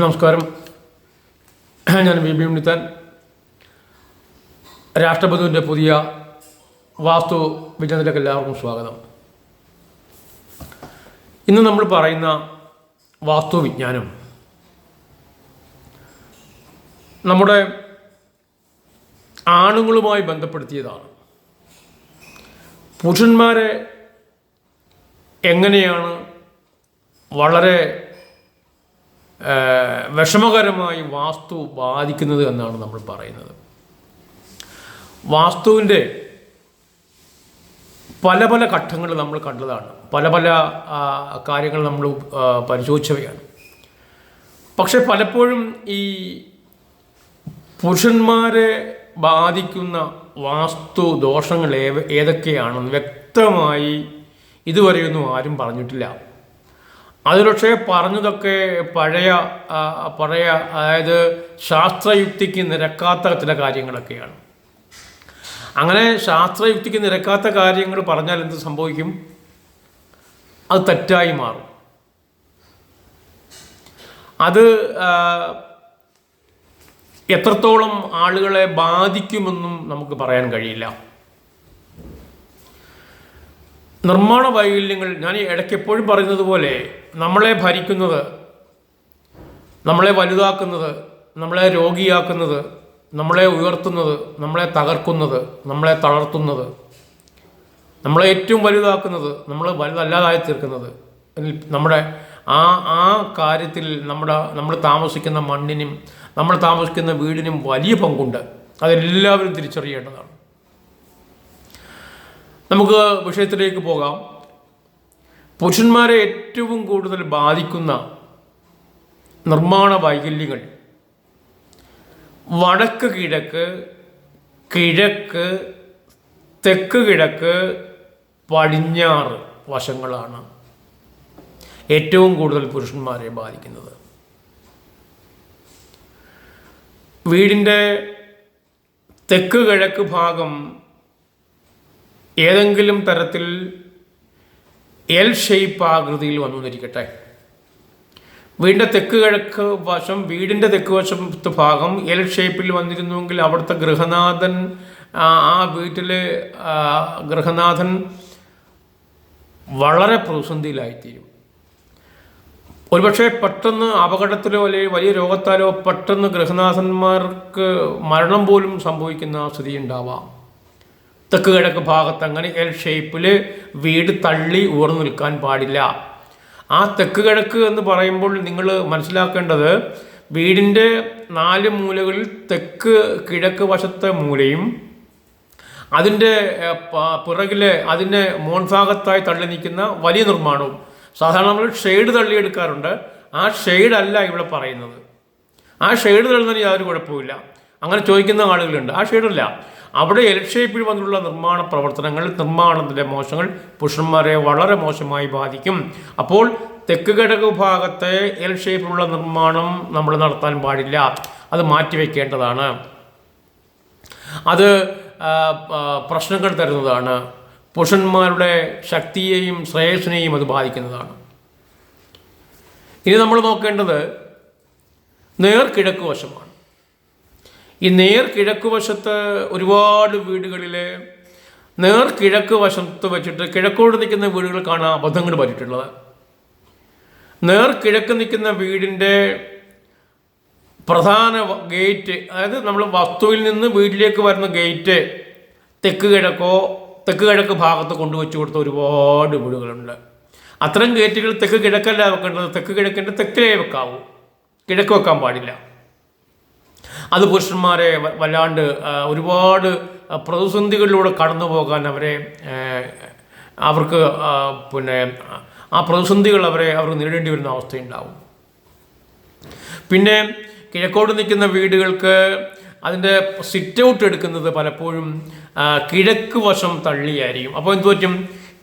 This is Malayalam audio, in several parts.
നമസ്കാരം. ഞാൻ ബി ബി. ഉണ്ണിത്താൻ. രാഷ്ട്രപതിന്റെ പുതിയ വാസ്തു വിജ്ഞാനത്തിലേക്ക് എല്ലാവർക്കും സ്വാഗതം. ഇന്ന് നമ്മൾ പറയുന്ന വാസ്തു വിജ്ഞാനം. നമ്മുടെ ആണുങ്ങളുമായി ബന്ധപ്പെടുത്തിയതാണ്. പുരുഷന്മാരെ എങ്ങനെയാണ് വളരെ വിഷമകരമായി വാസ്തു ബാധിക്കുന്നത് എന്നാണ് നമ്മൾ പറയുന്നത്. വാസ്തുവിന്റെ പല പല ഘട്ടങ്ങൾ നമ്മൾ കണ്ടതാണ്. പല പല കാര്യങ്ങൾ നമ്മൾ പരിശോധിച്ചവയാണ്. പക്ഷെ പലപ്പോഴും ഈ പുരുഷന്മാരെ ബാധിക്കുന്ന വാസ്തു ദോഷങ്ങൾ ഏതൊക്കെയാണെന്ന് വ്യക്തമായി ഇതുവരെയൊന്നും ആരും പറഞ്ഞിട്ടില്ല. അത് പക്ഷേ പറഞ്ഞതൊക്കെ പഴയ പഴയ അതായത് ശാസ്ത്രയുക്തിക്ക് നിരക്കാത്ത ചില കാര്യങ്ങളൊക്കെയാണ്. അങ്ങനെ ശാസ്ത്രയുക്തിക്ക് നിരക്കാത്ത കാര്യങ്ങൾ പറഞ്ഞാൽ എന്ത് സംഭവിക്കും? അത് തെറ്റായി മാറും. അത് എത്രത്തോളം ആളുകളെ ബാധിക്കുമെന്നും നമുക്ക് പറയാൻ കഴിയില്ല. നിർമ്മാണ വൈകല്യങ്ങൾ ഞാൻ ഇടയ്ക്ക് എപ്പോഴും പറയുന്നത് പോലെ നമ്മളെ ഭരിക്കുന്നത് നമ്മളെ വലുതാക്കുന്നത് നമ്മളെ രോഗിയാക്കുന്നത് നമ്മളെ ഉയർത്തുന്നത് നമ്മളെ തകർക്കുന്നത് നമ്മളെ തളർത്തുന്നത് നമ്മളെ ഏറ്റവും വലുതാക്കുന്നത് നമ്മൾ വലുതല്ലാതായി തീർക്കുന്നത്. നമ്മുടെ ആ ആ കാര്യത്തിൽ നമ്മുടെ നമ്മൾ താമസിക്കുന്ന മണ്ണിനും നമ്മൾ താമസിക്കുന്ന വീടിനും വലിയ പങ്കുണ്ട്. അതെല്ലാവരും തിരിച്ചറിയേണ്ടതാണ്. നമുക്ക് വിഷയത്തിലേക്ക് പോകാം. പുരുഷന്മാരെ ഏറ്റവും കൂടുതൽ ബാധിക്കുന്ന നിർമ്മാണ വൈകല്യങ്ങൾ. വടക്ക് കിഴക്ക് കിഴക്ക് തെക്ക് കിഴക്ക് പടിഞ്ഞാറ് വശങ്ങളാണ് ഏറ്റവും കൂടുതൽ പുരുഷന്മാരെ ബാധിക്കുന്നത്. വീടിന്റെ തെക്ക് കിഴക്ക് ഭാഗം ഏതെങ്കിലും തരത്തിൽ എൽ ഷേപ്പ് ആകൃതിയിൽ വന്നു എന്നിരിക്കട്ടെ. വീടിന്റെ തെക്ക് കിഴക്ക് വശം വീടിന്റെ തെക്ക് വശത്തെ ഭാഗം എൽ ഷേപ്പിൽ വന്നിരുന്നുവെങ്കിൽ അവിടുത്തെ ഗൃഹനാഥൻ ആ വീട്ടിലെ ഗൃഹനാഥൻ വളരെ പ്രതിസന്ധിയിലായിത്തീരും. ഒരുപക്ഷെ പെട്ടെന്ന് അപകടത്തിലോ അല്ലെങ്കിൽ വലിയ രോഗത്താലോ പെട്ടെന്ന് ഗൃഹനാഥന്മാർക്ക് മരണം പോലും സംഭവിക്കുന്ന സ്ഥിതി ഉണ്ടാവാം. തെക്ക് കിഴക്ക് ഭാഗത്ത് അങ്ങനെ എൽ ഷേപ്പിൽ വീട് തള്ളി ഉയർന്നു നിൽക്കാൻ പാടില്ല. ആ തെക്ക് കിഴക്ക് എന്ന് പറയുമ്പോൾ നിങ്ങൾ മനസ്സിലാക്കേണ്ടത് വീടിന്റെ നാല് മൂലകളിൽ തെക്ക് കിഴക്ക് വശത്തെ മൂലയും അതിന്റെ പിറകിലെ അതിന്റെ മോൺഭാഗത്തായി തള്ളി നിൽക്കുന്ന വലിയ നിർമ്മാണവും. സാധാരണ നമ്മൾ ഷെയ്ഡ് തള്ളിയെടുക്കാറുണ്ട്. ആ ഷെയ്ഡ് അല്ല ഇവിടെ പറയുന്നത്. ആ ഷെയ്ഡ് തള്ളുന്നതിന് യാതൊരു കുഴപ്പമില്ല അങ്ങനെ ചോദിക്കുന്ന ആളുകളുണ്ട്. ആ ഷെയ്ഡല്ല അവിടെ എൽ ഷേപ്പിൽ വന്നുള്ള നിർമ്മാണ പ്രവർത്തനങ്ങൾ നിർമ്മാണത്തിന്റെ മോശങ്ങൾ പുരുഷന്മാരെ വളരെ മോശമായി ബാധിക്കും. അപ്പോൾ തെക്ക് കിഴക്ക് ഭാഗത്തെ എൽ നിർമ്മാണം നമ്മൾ നടത്താൻ പാടില്ല. അത് മാറ്റിവെക്കേണ്ടതാണ് അത് പ്രശ്നങ്ങൾ തരുന്നതാണ്. പുരുഷന്മാരുടെ ശക്തിയെയും ശ്രേയസിനെയും അത് ബാധിക്കുന്നതാണ്. ഇനി നമ്മൾ നോക്കേണ്ടത് നേർ കിഴക്ക് വശമാണ്. ഈ നേർ കിഴക്ക് വശത്ത് ഒരുപാട് വീടുകളിൽ നേർ കിഴക്ക് വശത്ത് വെച്ചിട്ട് കിഴക്കോട് നിൽക്കുന്ന വീടുകൾക്കാണ് അബദ്ധങ്ങൾ പറ്റിയിട്ടുള്ളത്. നേർ കിഴക്ക് നിൽക്കുന്ന വീടിന്റെ പ്രധാന ഗേറ്റ് അതായത് നമ്മൾ വസ്തുവിൽ നിന്ന് വീട്ടിലേക്ക് വരുന്ന ഗേറ്റ് തെക്ക് കിഴക്കോ തെക്ക് കിഴക്ക് ഭാഗത്ത് കൊണ്ടുവച്ച് കൊടുത്ത ഒരുപാട് വീടുകളുണ്ട്. അത്തരം ഗേറ്റുകൾ തെക്ക് കിഴക്കല്ല വെക്കേണ്ടത്. തെക്ക് കിഴക്കിന്റെ തെക്കിലേ വെക്കാവൂ. കിഴക്ക് വെക്കാൻ പാടില്ല. അത് പുരുഷന്മാരെ വല്ലാണ്ട് ഒരുപാട് പ്രതിസന്ധികളിലൂടെ കടന്നു പോകാൻ അവരെ അവർക്ക് പിന്നെ ആ പ്രതിസന്ധികൾ അവരെ അവർക്ക് നേരിടേണ്ടി വരുന്ന അവസ്ഥയുണ്ടാവും. പിന്നെ കിഴക്കോട്ട് നിൽക്കുന്ന വീടുകൾക്ക് അതിന്റെ സിറ്റ് ഔട്ട് എടുക്കുന്നത് പലപ്പോഴും കിഴക്ക് വശം തള്ളിയായിരിക്കും. അപ്പോൾ എന്ത് പറ്റും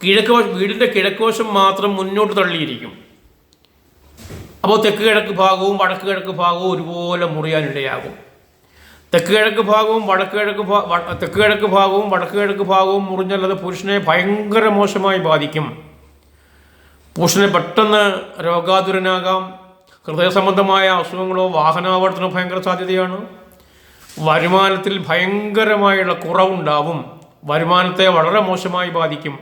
കിഴക്ക് വീടിന്റെ കിഴക്ക് വശം മാത്രം മുന്നോട്ട് തള്ളിയിരിക്കും. അപ്പോൾ തെക്ക് കിഴക്ക് ഭാഗവും വടക്ക് കിഴക്ക് ഭാഗവും ഒരുപോലെ മുറിയാനിടയാകും. തെക്ക് കിഴക്ക് ഭാഗവും വടക്ക് കിഴക്ക് തെക്ക് കിഴക്ക് ഭാഗവും വടക്ക് കിഴക്ക് ഭാഗവും മുറിഞ്ഞാൽ അത് പുരുഷനെ ഭയങ്കര മോശമായി ബാധിക്കും. പുരുഷനെ പെട്ടെന്ന് രോഗാതുരനാകാം. ഹൃദയ സംബന്ധമായ അസുഖങ്ങളോ വാഹനാപകടത്തിനോ ഭയങ്കര സാധ്യതയാണ്. വരുമാനത്തിൽ ഭയങ്കരമായുള്ള കുറവുണ്ടാവും. വരുമാനത്തെ വളരെ മോശമായി ബാധിക്കും.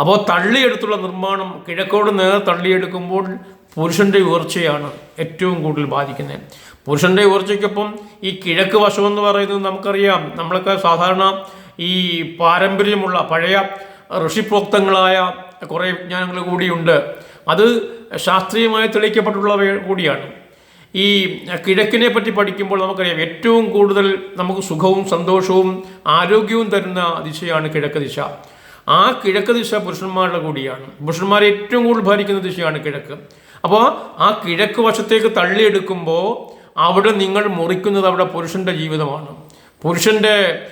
അപ്പോൾ തള്ളിയെടുത്തുള്ള നിർമ്മാണം കിഴക്കോട് നേർ തള്ളിയെടുക്കുമ്പോൾ പുരുഷന്റെ ഉയർച്ചയാണ് ഏറ്റവും കൂടുതൽ ബാധിക്കുന്നത്. പുരുഷന്റെ ഉയർച്ചയ്ക്കൊപ്പം ഈ കിഴക്ക് വശം എന്ന് പറയുന്നത് നമുക്കറിയാം. നമ്മളൊക്കെ സാധാരണ ഈ പാരമ്പര്യമുള്ള പഴയ ഋഷിപ്രോക്തങ്ങളായ കുറേ വിജ്ഞാനങ്ങൾ കൂടിയുണ്ട്. അത് ശാസ്ത്രീയമായി തെളിയിക്കപ്പെട്ടുള്ളവ കൂടിയാണ്. ഈ കിഴക്കിനെ പറ്റി പഠിക്കുമ്പോൾ നമുക്കറിയാം ഏറ്റവും കൂടുതൽ നമുക്ക് സുഖവും സന്തോഷവും ആരോഗ്യവും തരുന്ന ദിശയാണ് കിഴക്ക് ദിശ. ആ കിഴക്ക് ദിശ പുരുഷന്മാരുടെ കൂടിയാണ്. പുരുഷന്മാരെ ഏറ്റവും കൂടുതൽ ഭരിക്കുന്ന ദിശയാണ് കിഴക്ക്. അപ്പോൾ ആ കിഴക്ക് വശത്തേക്ക് തള്ളിയെടുക്കുമ്പോൾ അവിടെ നിങ്ങൾ മുറിക്കുന്നത് അവിടെ പുരുഷന്റെ ജീവിതമാണ്. പുരുഷന്റെ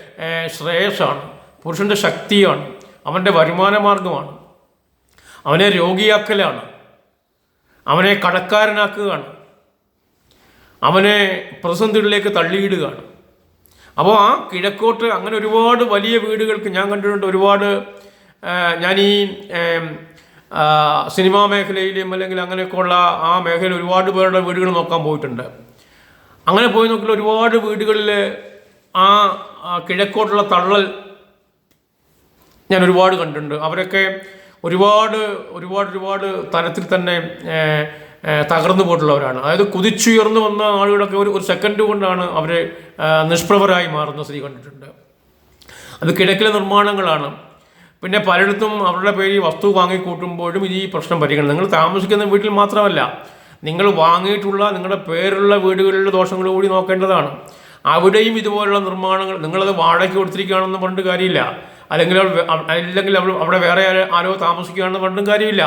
ശ്രേയസ്സാണ്. പുരുഷന്റെ ശക്തിയാണ്. അവന്റെ വരുമാന മാർഗമാണ് അവനെ രോഗിയാക്കലാണ്. അവനെ കടക്കാരനാക്കുകയാണ്. അവനെ പ്രതിസന്ധികളിലേക്ക് തള്ളിയിടുകയാണ്. അപ്പോൾ ആ കിഴക്കോട്ട് അങ്ങനെ ഒരുപാട് വലിയ വീടുകൾക്ക് ഞാൻ കണ്ടിട്ടുണ്ട്. ഒരുപാട് ഞാൻ ഈ സിനിമാ മേഖലയിലും അല്ലെങ്കിൽ അങ്ങനെയൊക്കെയുള്ള ആ മേഖലയിൽ ഒരുപാട് പേരുടെ വീടുകൾ നോക്കാൻ പോയിട്ടുണ്ട്. അങ്ങനെ പോയി നോക്കിയാൽ ഒരുപാട് വീടുകളിൽ ആ കിഴക്കോട്ടുള്ള തള്ളൽ ഞാൻ ഒരുപാട് കണ്ടിട്ടുണ്ട്. അവരൊക്കെ ഒരുപാട് ഒരുപാട് ഒരുപാട് തരത്തിൽ തന്നെ തകർന്നു പോയിട്ടുള്ളവരാണ് അതായത് കുതിച്ചുയർന്നു വന്ന ആളുകളൊക്കെ ഒരു ഒരു സെക്കൻഡ് കൊണ്ടാണ് അവർ നിഷ്പ്രഭരായി മാറുന്ന സ്ഥിതി കണ്ടിട്ടുണ്ട്. അത് കിടക്കിലെ നിർമ്മാണങ്ങളാണ്. പിന്നെ പലയിടത്തും അവരുടെ പേരിൽ വസ്തു വാങ്ങിക്കൂട്ടുമ്പോഴും ഈ പ്രശ്നം പരിഗണന നിങ്ങൾ താമസിക്കുന്ന വീട്ടിൽ മാത്രമല്ല നിങ്ങൾ വാങ്ങിയിട്ടുള്ള നിങ്ങളുടെ പേരുള്ള വീടുകളിലെ ദോഷങ്ങൾ കൂടി നോക്കേണ്ടതാണ്. അവിടെയും ഇതുപോലുള്ള നിർമ്മാണങ്ങൾ നിങ്ങളത് വാടകയ്ക്ക് കൊടുത്തിരിക്കുകയാണെന്ന് പറഞ്ഞിട്ട് കാര്യമില്ല. അല്ലെങ്കിൽ അല്ലെങ്കിൽ അവിടെ വേറെ ആരോ താമസിക്കുകയാണെന്ന് പറഞ്ഞിട്ടും കാര്യമില്ല.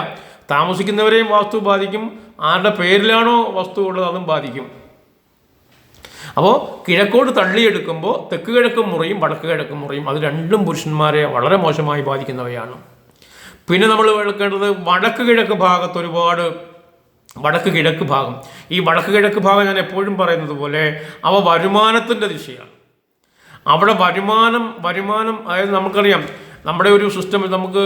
താമസിക്കുന്നവരെയും വാസ്തു ബാധിക്കും. ആരുടെ പേരിലാണോ വസ്തു ഉള്ളത് അതും ബാധിക്കും. അപ്പോൾ കിഴക്കോട്ട് തള്ളിയെടുക്കുമ്പോൾ തെക്ക് കിഴക്കും മുറിയും വടക്ക് കിഴക്കും മുറിയും അത് രണ്ടും പുരുഷന്മാരെ വളരെ മോശമായി ബാധിക്കുന്നവയാണ്. പിന്നെ നമ്മൾ എടുക്കേണ്ടത് വടക്ക് കിഴക്ക് ഭാഗത്ത് ഒരുപാട് വടക്ക് കിഴക്ക് ഭാഗം. ഈ വടക്ക് കിഴക്ക് ഭാഗം ഞാൻ എപ്പോഴും പറയുന്നത് പോലെ അവ വരുമാനത്തിന്റെ ദിശയാണ്. അവിടെ വരുമാനം വരുമാനം അതായത് നമുക്കറിയാം നമ്മുടെ ഒരു സിസ്റ്റം നമുക്ക്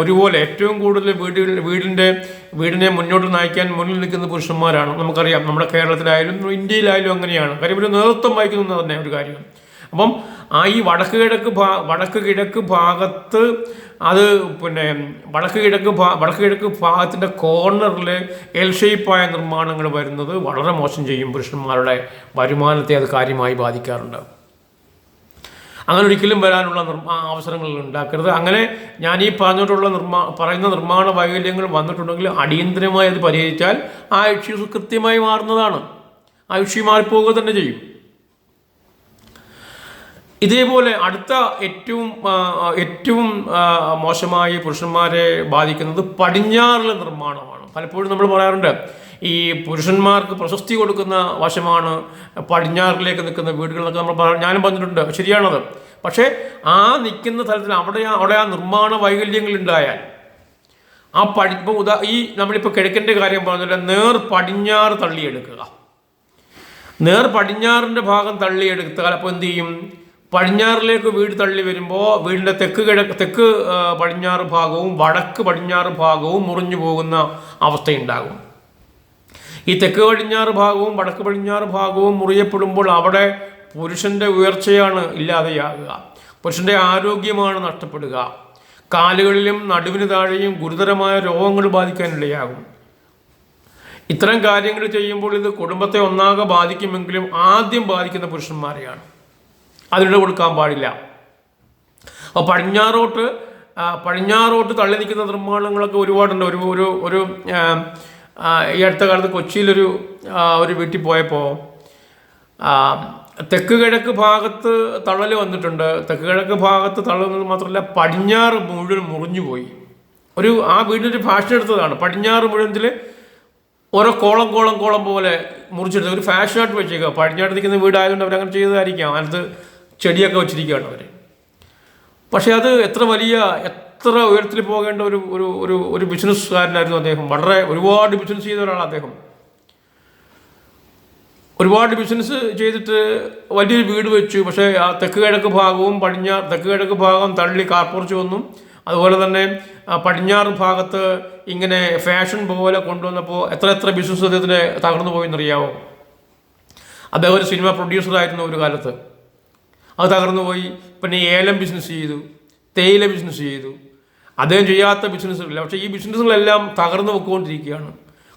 ഒരുപോലെ ഏറ്റവും കൂടുതൽ വീട് വീടിന്റെ വീടിനെ മുന്നോട്ട് നയിക്കാൻ മുന്നിൽ നിൽക്കുന്ന പുരുഷന്മാരാണ്. നമുക്കറിയാം നമ്മുടെ കേരളത്തിലായാലും ഇന്ത്യയിലായാലും അങ്ങനെയാണ്. കാര്യം ഒരു നേതൃത്വം വഹിക്കുന്നു തന്നെ ഒരു കാര്യം. അപ്പം ആ ഈ വടക്ക് കിഴക്ക് ഭാ വടക്ക് കിഴക്ക് ഭാഗത്ത് അത് പിന്നെ വടക്ക് കിഴക്ക് ഭാ വടക്ക് കിഴക്ക് ഭാഗത്തിന്റെ കോർണറിൽ എൽ ഷേപ്പായ നിർമ്മാണങ്ങൾ വരുന്നത് വളരെ മോശം ചെയ്യും പുരുഷന്മാരുടെ വരുമാനത്തെ അത് കാര്യമായി ബാധിക്കാറുണ്ട്. അങ്ങനെ ഒരിക്കലും വരാനുള്ള അവസരങ്ങൾ ഉണ്ടാക്കരുത്. അങ്ങനെ ഞാൻ ഈ പറഞ്ഞിട്ടുള്ള നിർമ്മാ പറയുന്ന നിർമ്മാണ വൈകല്യങ്ങൾ വന്നിട്ടുണ്ടെങ്കിൽ അടിയന്തരമായി അത് പരിഹരിച്ചാൽ ആ ഇഷ്യൂസ് കൃത്യമായി മാറുന്നതാണ്. ആ ഇഷ്യൂ മാറിപ്പോവുക തന്നെ ചെയ്യും. ഇതേപോലെ അടുത്ത ഏറ്റവും ഏറ്റവും മോശമായി പുരുഷന്മാരെ ബാധിക്കുന്നത് പടിഞ്ഞാറിലെ നിർമ്മാണമാണ്. പലപ്പോഴും നമ്മൾ പറയാറുണ്ട് ഈ പുരുഷന്മാർക്ക് പ്രശസ്തി കൊടുക്കുന്ന വശമാണ് പടിഞ്ഞാറിലേക്ക് നിൽക്കുന്ന വീടുകൾ എന്നൊക്കെ നമ്മൾ ഞാനും പറഞ്ഞിട്ടുണ്ട്. ശരിയാണത്. പക്ഷേ ആ നിൽക്കുന്ന തലത്തിൽ അവിടെ അവിടെ ആ നിർമ്മാണ വൈകല്യങ്ങൾ ഉണ്ടായാൽ ആ പടി ഇപ്പോൾ ഉദാ ഈ നമ്മളിപ്പോൾ കിഴക്കിന്റെ കാര്യം പറഞ്ഞില്ല നേർ പടിഞ്ഞാറ് തള്ളിയെടുക്കുക. നേർ പടിഞ്ഞാറിന്റെ ഭാഗം തള്ളിയെടുത്താൽ അപ്പോൾ എന്ത് ചെയ്യും? പടിഞ്ഞാറിലേക്ക് വീട് തള്ളി വരുമ്പോൾ വീടിന്റെ തെക്ക് കിഴക്ക് തെക്ക് പടിഞ്ഞാറ് ഭാഗവും വടക്ക് പടിഞ്ഞാറ് ഭാഗവും മുറിഞ്ഞു പോകുന്ന അവസ്ഥയുണ്ടാകും. ഈ തെക്ക് പടിഞ്ഞാറ് ഭാഗവും വടക്ക് പടിഞ്ഞാറ് ഭാഗവും മുറിയപ്പെടുമ്പോൾ അവിടെ പുരുഷന്റെ ഉയർച്ചയാണ് ഇല്ലാതെയാകുക. പുരുഷന്റെ ആരോഗ്യമാണ് നഷ്ടപ്പെടുക. കാലുകളിലും നടുവിന് താഴെയും ഗുരുതരമായ രോഗങ്ങൾ ബാധിക്കാനിടയാകും. ഇത്തരം കാര്യങ്ങൾ ചെയ്യുമ്പോൾ ഇത് കുടുംബത്തെ ഒന്നാകെ ബാധിക്കുമെങ്കിലും ആദ്യം ബാധിക്കുന്ന പുരുഷന്മാരെയാണ്. അതിനിട കൊടുക്കാൻ പാടില്ല. അപ്പോൾ പടിഞ്ഞാറോട്ട് പടിഞ്ഞാറോട്ട് തള്ളി നിൽക്കുന്ന നിർമ്മാണങ്ങളൊക്കെ ഒരുപാടുണ്ട്. ഒരു ഒരു ഒരു ഈ അടുത്ത കാലത്ത് കൊച്ചിയിലൊരു ഒരു വീട്ടിൽ പോയപ്പോൾ തെക്ക് കിഴക്ക് ഭാഗത്ത് തള്ളൽ വന്നിട്ടുണ്ട്. തെക്ക് കിഴക്ക് ഭാഗത്ത് തള്ളുന്നത് മാത്രമല്ല പടിഞ്ഞാറ് മുഴുവൻ മുറിഞ്ഞു പോയി. ഒരു ആ വീടിന്റെ ഫാഷൻ എടുത്തതാണ്. പടിഞ്ഞാറ് മുഴുവൻ ഓരോ കോളം കോളം കോളം പോലെ മുറിച്ചെടുത്ത് ഒരു ഫാഷനായിട്ട് വെച്ചേക്കുക പടിഞ്ഞാട്ട് നിൽക്കുന്ന വീടായതുകൊണ്ട് അങ്ങനെ ചെയ്തതായിരിക്കാം. അതിനകത്ത് ചെടിയൊക്കെ വെച്ചിരിക്കുകയാണ് അവർ പക്ഷേ അത് എത്ര വലിയ എത്ര ഉയരത്തിൽ പോകേണ്ട ഒരു ഒരു ഒരു ഒരു ബിസിനസ്സുകാരനായിരുന്നു അദ്ദേഹം. വളരെ ഒരുപാട് ബിസിനസ് ചെയ്ത ഒരാളാണ് അദ്ദേഹം. ഒരുപാട് ബിസിനസ് ചെയ്തിട്ട് വലിയൊരു വീട് വെച്ചു. പക്ഷേ ആ തെക്ക് കിഴക്ക് ഭാഗവും പടിഞ്ഞാറ് തെക്ക് കിഴക്ക് ഭാഗം തള്ളി കാർപ്പുറച്ച് വന്നു. അതുപോലെ തന്നെ പടിഞ്ഞാറ് ഭാഗത്ത് ഇങ്ങനെ ഫാഷൻ പോലെ കൊണ്ടുവന്നപ്പോൾ എത്ര എത്ര ബിസിനസ് അദ്ദേഹത്തിന് തകർന്നു പോയെന്നറിയാവോ? അദ്ദേഹം ഒരു സിനിമ പ്രൊഡ്യൂസറായിരുന്നു ഒരു കാലത്ത്. അത് തകർന്നു പോയി. പിന്നെ ഏലം ബിസിനസ് ചെയ്തു. തേയില ബിസിനസ് ചെയ്തു. അദ്ദേഹം ചെയ്യാത്ത ബിസിനസ്സുകളില്ല. പക്ഷേ ഈ ബിസിനസ്സുകളെല്ലാം തകർന്നു പൊയ്ക്കൊണ്ടിരിക്കുകയാണ്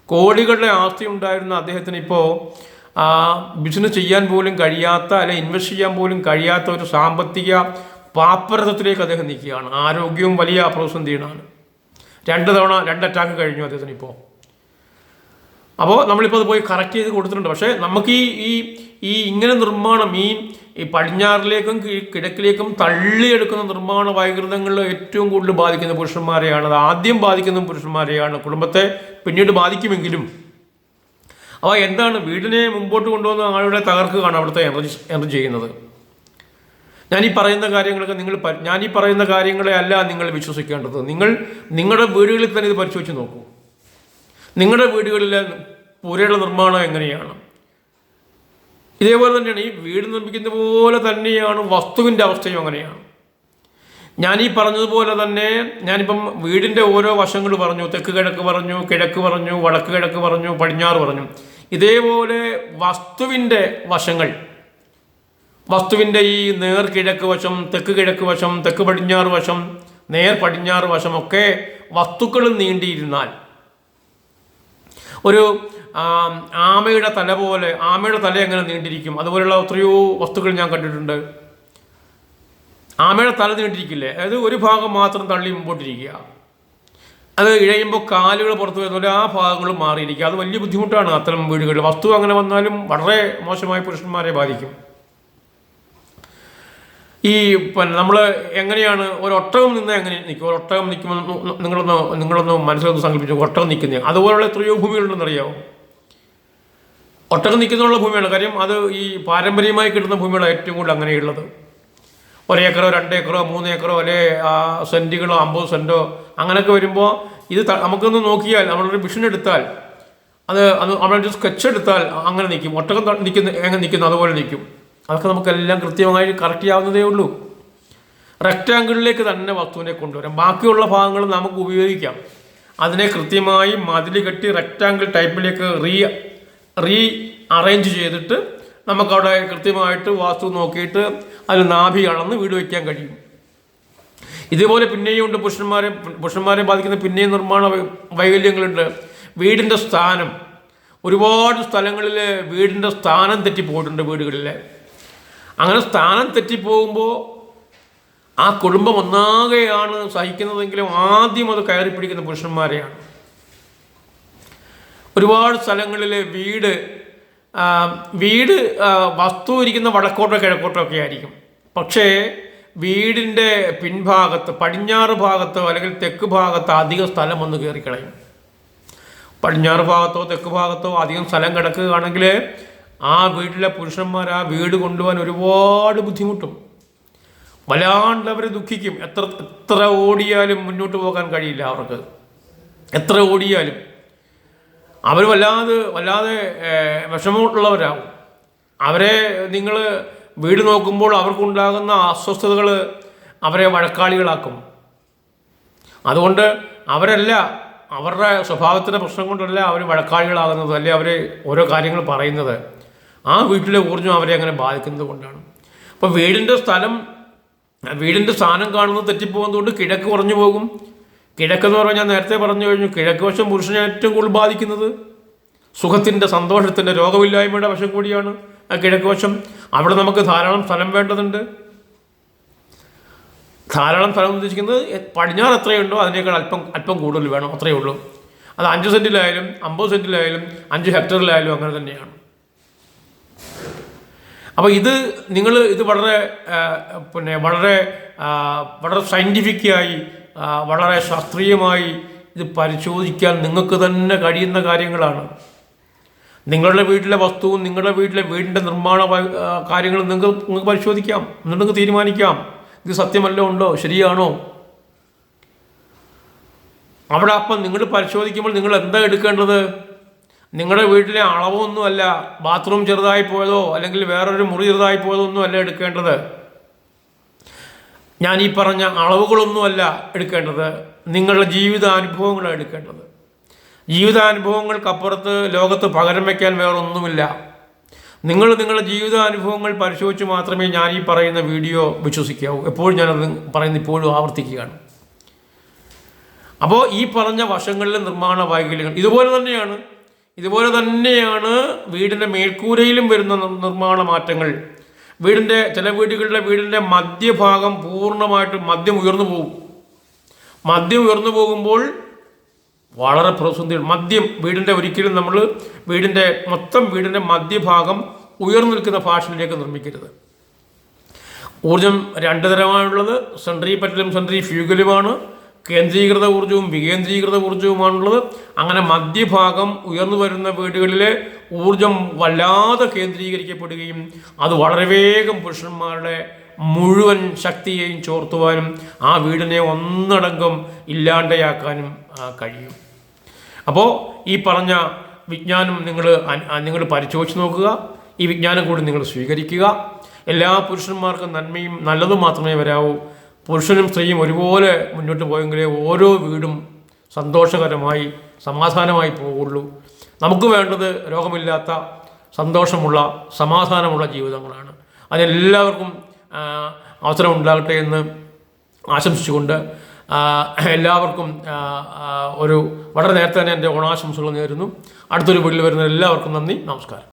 കോടികളുടെ ആസ്തി ഉണ്ടായിരുന്ന അദ്ദേഹത്തിന് ഇപ്പോൾ ആ ബിസിനസ് ചെയ്യാൻ പോലും കഴിയാത്ത അല്ലെ ഇൻവെസ്റ്റ് ചെയ്യാൻ പോലും കഴിയാത്ത ഒരു സാമ്പത്തിക പാപ്പരതത്തിലേക്ക് അദ്ദേഹം നിൽക്കുകയാണ്. ആരോഗ്യവും വലിയ പ്രതിസന്ധിയാണ് രണ്ട് തവണ രണ്ട് അറ്റാക്ക് കഴിഞ്ഞു അദ്ദേഹത്തിന് ഇപ്പോൾ അപ്പോൾ നമ്മളിപ്പോൾ അത് പോയി കറക്റ്റ് ചെയ്ത് കൊടുത്തിട്ടുണ്ട്. പക്ഷേ നമുക്ക് ഈ ഈ ഇങ്ങനെ നിർമ്മാണം ഈ ഈ പടിഞ്ഞാറിലേക്കും കിഴക്കിലേക്കും തള്ളിയെടുക്കുന്ന നിർമ്മാണ വൈകൃതങ്ങളിൽ ഏറ്റവും കൂടുതൽ ബാധിക്കുന്ന പുരുഷന്മാരെയാണ്. അത് ആദ്യം ബാധിക്കുന്ന പുരുഷന്മാരെയാണ്. കുടുംബത്തെ പിന്നീട് ബാധിക്കുമെങ്കിലും അവ എന്താണ് വീടിനെ മുമ്പോട്ട് കൊണ്ടുവന്ന ആളുടെ തകർക്കുകയാണ് അവിടുത്തെ എനർജി എനർജി ചെയ്യുന്നത്. ഞാൻ ഈ പറയുന്ന കാര്യങ്ങളൊക്കെ നിങ്ങൾ ഞാൻ ഈ പറയുന്ന കാര്യങ്ങളെ അല്ല നിങ്ങൾ വിശ്വസിക്കേണ്ടത്. നിങ്ങൾ നിങ്ങളുടെ വീടുകളിൽ തന്നെ ഇത് പരിശോധിച്ച് നോക്കൂ. നിങ്ങളുടെ വീടുകളിലെ പുരയുടെ നിർമ്മാണം എങ്ങനെയാണ്? ഇതേപോലെ തന്നെയാണ് ഈ വീട് നിർമ്മിക്കുന്ന പോലെ തന്നെയാണ് വസ്തുവിന്റെ അവസ്ഥയും അങ്ങനെയാണ്. ഞാൻ ഈ പറഞ്ഞതുപോലെ തന്നെ ഞാനിപ്പം വീടിന്റെ ഓരോ വശങ്ങൾ പറഞ്ഞു തെക്ക് കിഴക്ക് പറഞ്ഞു കിഴക്ക് പറഞ്ഞു വടക്ക് കിഴക്ക് പറഞ്ഞു പടിഞ്ഞാറ് പറഞ്ഞു. ഇതേപോലെ വസ്തുവിന്റെ വശങ്ങൾ വസ്തുവിന്റെ ഈ നേർ കിഴക്ക് വശം തെക്ക് കിഴക്ക് വശം തെക്ക് പടിഞ്ഞാറ് വശം നേർ പടിഞ്ഞാറ് വശമൊക്കെ വസ്തുക്കൾ നീണ്ടിയിരുന്നാൽ ഒരു ആമയുടെ തല പോലെ ആമയുടെ തല എങ്ങനെ നീണ്ടിരിക്കും? അതുപോലെയുള്ള എത്രയോ വസ്തുക്കൾ ഞാൻ കണ്ടിട്ടുണ്ട്. ആമയുടെ തല നീണ്ടിരിക്കില്ലേ? അതായത് ഒരു ഭാഗം മാത്രം തള്ളി മുമ്പോട്ടിരിക്കുക. അത് ഇഴയുമ്പോൾ കാലുകൾ പുറത്ത് വരുന്നപോലെ ആ ഭാഗങ്ങളും മാറിയിരിക്കുക. അത് വലിയ ബുദ്ധിമുട്ടാണ് അത്തരം വീടുകളിൽ. വസ്തു അങ്ങനെ വന്നാലും വളരെ മോശമായി പുരുഷന്മാരെ ബാധിക്കും. ഈ പിന്നെ നമ്മൾ എങ്ങനെയാണ് ഒരു നിന്ന് എങ്ങനെ നിൽക്കും? ഒരു ഒട്ടകം നിൽക്കുമ്പോൾ നിങ്ങളൊന്ന് നിങ്ങളൊന്ന് മനസ്സിലൊന്ന് സങ്കല്പിച്ചു? ഒട്ടകം നിൽക്കുന്നത് അതുപോലുള്ള എത്രയോ ഭൂമികളുണ്ടെന്നറിയാമോ ഒട്ടകം നിൽക്കുന്നുള്ള ഭൂമിയാണ്. കാര്യം അത് ഈ പാരമ്പര്യമായി കിട്ടുന്ന ഭൂമിയാണ് ഏറ്റവും കൂടുതൽ അങ്ങനെയുള്ളത്. ഒരേക്കറോ രണ്ടേക്കറോ മൂന്ന് ഏക്കറോ അല്ലെ സെന്റുകളോ അമ്പത് സെന്റോ അങ്ങനെയൊക്കെ വരുമ്പോൾ ഇത് നമുക്കൊന്ന് നോക്കിയാൽ നമ്മളൊരു മിഷൻ എടുത്താൽ അത് അത് നമ്മളൊരു സ്കെച്ച് എടുത്താൽ അങ്ങനെ നിൽക്കും. ഒട്ടകം നിൽക്കുന്ന എങ്ങനെ നിൽക്കുന്നു അതുപോലെ നിൽക്കും. അതൊക്കെ നമുക്കെല്ലാം കൃത്യമായി കറക്റ്റ് ചെയ്യാവുന്നതേ ഉള്ളൂ. റെക്റ്റാങ്കിളിലേക്ക് തന്നെ വസ്തുവിനെ കൊണ്ടുവരാം. ബാക്കിയുള്ള ഭാഗങ്ങൾ നമുക്ക് ഉപയോഗിക്കാം. അതിനെ കൃത്യമായി മതിൽ കെട്ടി റെക്റ്റാങ്കിൾ ടൈപ്പിലേക്ക് റീ റീ അറേഞ്ച് ചെയ്തിട്ട് നമുക്കവിടെ കൃത്യമായിട്ട് വാസ്തു നോക്കിയിട്ട് അതിൽ നാഭി അളന്ന് വീട് വയ്ക്കാൻ കഴിയും. ഇതേപോലെ പിന്നെയും ഉണ്ട് പുരുഷന്മാരെ പുരുഷന്മാരെ ബാധിക്കുന്ന പിന്നെയും നിർമ്മാണ വൈകല്യങ്ങളുണ്ട്. വീടിന്റെ സ്ഥാനം. ഒരുപാട് സ്ഥലങ്ങളിൽ വീടിന്റെ സ്ഥാനം തെറ്റിപ്പോയിട്ടുണ്ട് വീടുകളിൽ അങ്ങനെ സ്ഥാനം തെറ്റിപ്പോകുമ്പോൾ ആ കുടുംബം ഒന്നാകെയാണ് സഹിക്കുന്നതെങ്കിലും ആദ്യം അത് കയറി പിടിക്കുന്ന പുരുഷന്മാരെയാണ്. ഒരുപാട് സ്ഥലങ്ങളിൽ വീട് വീട് വസ്തു ഇരിക്കുന്ന വടക്കോട്ടോ കിഴക്കോട്ടോ ഒക്കെ ആയിരിക്കും. പക്ഷേ വീടിന്റെ പിൻഭാഗത്ത് പടിഞ്ഞാറ് ഭാഗത്തോ അല്ലെങ്കിൽ തെക്ക് ഭാഗത്തോ അധികം സ്ഥലം ഒന്ന് കയറിക്കളയും. പടിഞ്ഞാറ് ഭാഗത്തോ തെക്ക് ഭാഗത്തോ അധികം സ്ഥലം കിടക്കുകയാണെങ്കിൽ ആ വീട്ടിലെ പുരുഷന്മാർ ആ വീട് കൊണ്ടുപോകാൻ ഒരുപാട് ബുദ്ധിമുട്ടും. വല്ലാണ്ട് അവർ ദുഃഖിക്കും. എത്ര എത്ര ഓടിയാലും മുന്നോട്ട് പോകാൻ കഴിയില്ല അവർക്ക്. എത്ര ഓടിയാലും. അവർ വല്ലാതെ വല്ലാതെ വിഷമമുള്ളവരാകും അവരെ നിങ്ങൾ വീട് നോക്കുമ്പോൾ അവർക്കുണ്ടാകുന്ന അസ്വസ്ഥതകൾ അവരെ വഴക്കാളികളാക്കും. അതുകൊണ്ട് അവരല്ല അവരുടെ സ്വഭാവത്തിന്റെ പ്രശ്നം കൊണ്ടല്ല അവർ വഴക്കാളികളാകുന്നത് അല്ലെ അവർ ഓരോ കാര്യങ്ങൾ പറയുന്നത്. ആ വീട്ടിലെ ഊർജം അവരെ അങ്ങനെ ബാധിക്കുന്നത് കൊണ്ടാണ്. അപ്പോൾ വീടിന്റെ സ്ഥലം വീടിന്റെ സ്ഥാനം കാണുന്നത് തെറ്റിപ്പോകുന്നതുകൊണ്ട് കിഴക്ക് കുറഞ്ഞു പോകും. കിഴക്കെന്ന് പറഞ്ഞാൽ ഞാൻ നേരത്തെ പറഞ്ഞു കഴിഞ്ഞു കിഴക്ക് വശം പുരുഷനെ ഏറ്റവും കൂടുതൽ ബാധിക്കുന്നത് സുഖത്തിന്റെ സന്തോഷത്തിന്റെ രോഗമില്ലായ്മയുടെ വശം കൂടിയാണ് ആ കിഴക്ക് വശം അവിടെ നമുക്ക് ധാരാളം സ്ഥലം വേണ്ടതുണ്ട്. ധാരാളം സ്ഥലം ഉദ്ദേശിക്കുന്നത് പടിഞ്ഞാറ് എത്രയുണ്ടോ അതിനേക്കാൾ അല്പം അല്പം കൂടുതൽ വേണം അത്രയേ ഉള്ളൂ. അത് അഞ്ച് സെന്റിലായാലും അമ്പത് സെന്റിലായാലും അഞ്ച് ഹെക്ടറിലായാലും അങ്ങനെ തന്നെയാണ്. അപ്പോൾ ഇത് നിങ്ങൾ ഇത് വളരെ പിന്നെ വളരെ വളരെ സയന്റിഫിക്കായി വളരെ ശാസ്ത്രീയമായി ഇത് പരിശോധിക്കാൻ നിങ്ങൾക്ക് തന്നെ കഴിയുന്ന കാര്യങ്ങളാണ്. നിങ്ങളുടെ വീട്ടിലെ വസ്തുവും നിങ്ങളുടെ വീട്ടിലെ വീടിന്റെ നിർമ്മാണ കാര്യങ്ങളും നിങ്ങൾക്ക് നിങ്ങൾക്ക് പരിശോധിക്കാം. എന്നിട്ട് നിങ്ങൾക്ക് തീരുമാനിക്കാം. ഇത് സത്യമല്ലോ ഉണ്ടോ? ശരിയാണോ? അവിടെ അപ്പം നിങ്ങൾ പരിശോധിക്കുമ്പോൾ നിങ്ങൾ എന്താ എടുക്കേണ്ടത്? നിങ്ങളുടെ വീട്ടിലെ അളവൊന്നുമല്ല ബാത്റൂം ചെറുതായി പോയതോ അല്ലെങ്കിൽ വേറൊരു മുറി ചെറുതായി പോയതോ ഒന്നും അല്ല എടുക്കേണ്ടത്. ഞാൻ ഈ പറഞ്ഞ അളവുകളൊന്നുമല്ല എടുക്കേണ്ടത് നിങ്ങളുടെ ജീവിതാനുഭവങ്ങളാണ് എടുക്കേണ്ടത്. ജീവിതാനുഭവങ്ങൾക്കപ്പുറത്ത് ലോകത്ത് പകരം വയ്ക്കാൻ വേറൊന്നുമില്ല. നിങ്ങൾ നിങ്ങളുടെ ജീവിതാനുഭവങ്ങൾ പരിശോധിച്ച് മാത്രമേ ഞാൻ ഈ പറയുന്ന വീഡിയോ വിശ്വസിക്കാവൂ. എപ്പോഴും ഞാനത് പറയുന്ന ഇപ്പോഴും ആവർത്തിക്കുകയാണ്. അപ്പോൾ ഈ പറഞ്ഞ വശങ്ങളിലെ നിർമ്മാണ വൈകല്യങ്ങൾ ഇതുപോലെ തന്നെയാണ്. ഇതുപോലെ തന്നെയാണ് വീടിന്റെ മേൽക്കൂരയിലും വരുന്ന നിർമ്മാണ മാറ്റങ്ങൾ. വീടിന്റെ ചില വീടുകളിലെ വീടിന്റെ മധ്യഭാഗം പൂർണമായിട്ട് മദ്യം ഉയർന്നു പോകും. മദ്യം ഉയർന്നു പോകുമ്പോൾ വളരെ പ്രതിസന്ധി മദ്യം വീടിന്റെ ഒരിക്കലും നമ്മൾ വീടിന്റെ മൊത്തം വീടിന്റെ മധ്യഭാഗം ഉയർന്നു നിൽക്കുന്ന ഫാഷനിലേക്ക് നിർമ്മിക്കരുത്. ഊർജം രണ്ട് തരമാണുള്ളത്. Sentry പറ്റലും sentry ഫ്യൂഗലുമാണ്. കേന്ദ്രീകൃത ഊർജവും വികേന്ദ്രീകൃത ഊർജവുമാണുള്ളത് അങ്ങനെ മധ്യഭാഗം ഉയർന്നു വരുന്ന വീടുകളിലെ ഊർജം വല്ലാതെ കേന്ദ്രീകരിക്കപ്പെടുകയും അത് വളരെ വേഗം പുരുഷന്മാരുടെ മുഴുവൻ ശക്തിയെയും ചോർത്തുവാനും ആ വീടിനെ ഒന്നടങ്കം ഇല്ലാണ്ടയാക്കാനും കഴിയും. അപ്പോൾ ഈ പറഞ്ഞ വിജ്ഞാനം നിങ്ങൾ നിങ്ങൾ പരിശോധിച്ച് നോക്കുക. ഈ വിജ്ഞാനം കൂടി നിങ്ങൾ സ്വീകരിക്കുക. എല്ലാ പുരുഷന്മാർക്കും നന്മയും നല്ലതും മാത്രമേ വരാവൂ. പുരുഷനും സ്ത്രീയും ഒരുപോലെ മുന്നോട്ട് പോയെങ്കിലേ ഓരോ വീടും സന്തോഷകരമായി സമാധാനമായി പോവുള്ളൂ നമുക്ക് വേണ്ടത് രോഗമില്ലാത്ത സന്തോഷമുള്ള സമാധാനമുള്ള ജീവിതങ്ങളാണ്. അതിനെല്ലാവർക്കും അവസരം ഉണ്ടാകട്ടെ എന്ന് ആശംസിച്ചുകൊണ്ട് എല്ലാവർക്കും ഒരു വളരെ നേരത്തെ തന്നെ എന്റെ ഓണാശംസകൾ നേരുന്നു. അടുത്തൊരു വീട്ടിൽ വരുന്ന എല്ലാവർക്കും നന്ദി നമസ്കാരം.